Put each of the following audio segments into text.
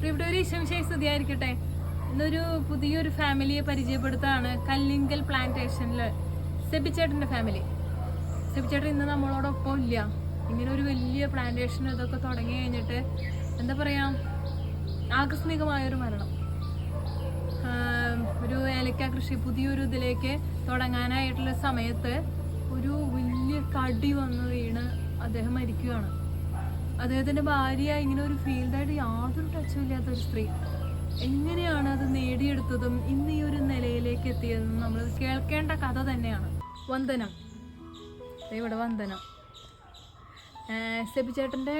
പ്രിയപ്പെട്ടവർ ഈശംശായി സ്തുതിയായിരിക്കട്ടെ. ഇന്നൊരു പുതിയൊരു ഫാമിലിയെ പരിചയപ്പെടുത്താണ് കല്ലിങ്കൽ പ്ലാന്റേഷനിൽ സെബിച്ചേട്ടന്റെ ഫാമിലി. സെബിച്ചേട്ടൻ ഇന്ന് നമ്മളോടൊപ്പം ഇല്ല. ഇങ്ങനെ ഒരു വലിയ പ്ലാന്റേഷൻ ഇതൊക്കെ തുടങ്ങി കഴിഞ്ഞിട്ട് എന്താ പറയുക ആകസ്മികമായൊരു മരണം. ഒരു ഏലക്ക കൃഷി പുതിയൊരു ഇതിലേക്ക് തുടങ്ങാനായിട്ടുള്ള സമയത്ത് ഒരു വലിയ കടി വന്ന് വീണ് അദ്ദേഹം മരിക്കുകയാണ്. അദ്ദേഹത്തിന്റെ ഭാര്യ ഇങ്ങനെ ഒരു ഫീൽഡായിട്ട് യാതൊരു ടച്ചും ഇല്ലാത്ത ഒരു സ്ത്രീ. എങ്ങനെയാണ് അത് നേടിയെടുത്തതും ഇന്ന് ഈ ഒരു നിലയിലേക്ക് എത്തിയതും നമ്മൾ കേൾക്കേണ്ട കഥ തന്നെയാണ്. വന്ദനം. ഇവിടെ വന്ദനം. സെബിച്ചേട്ടന്റെ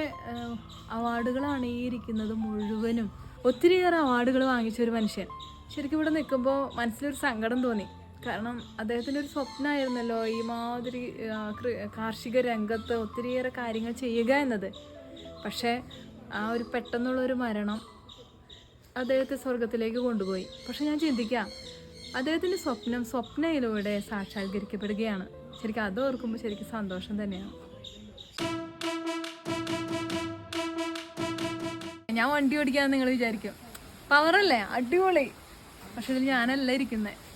അവാർഡുകളാണ് ഈ ഇരിക്കുന്നത് മുഴുവനും. ഒത്തിരിയേറെ അവാർഡുകൾ വാങ്ങിച്ച ഒരു മനുഷ്യൻ. ശരിക്കും ഇവിടെ നിൽക്കുമ്പോൾ മനസ്സിലൊരു സങ്കടം തോന്നി. കാരണം അദ്ദേഹത്തിന്റെ ഒരു സ്വപ്നമായിരുന്നല്ലോ ഈ മാതിരി കാർഷിക രംഗത്ത് ഒത്തിരിയേറെ കാര്യങ്ങൾ ചെയ്യുക എന്നത്. പക്ഷേ ആ ഒരു പെട്ടെന്നുള്ളൊരു മരണം അദ്ദേഹത്തെ സ്വർഗത്തിലേക്ക് കൊണ്ടുപോയി. പക്ഷെ ഞാൻ ചിന്തിക്കാം അദ്ദേഹത്തിന്റെ സ്വപ്നം സ്വപ്നയിലൂടെ സാക്ഷാത്കരിക്കപ്പെടുകയാണ്. ശരിക്കും അത് ഓർക്കുമ്പോൾ ശരിക്കും സന്തോഷം തന്നെയാണ്. ഞാൻ വണ്ടി ഓടിക്കാന്ന് നിങ്ങൾ വിചാരിക്കും. പവറല്ലേ അടിപൊളി. പക്ഷെ ഇതിൽ ഞാനല്ല ഇരിക്കുന്നത്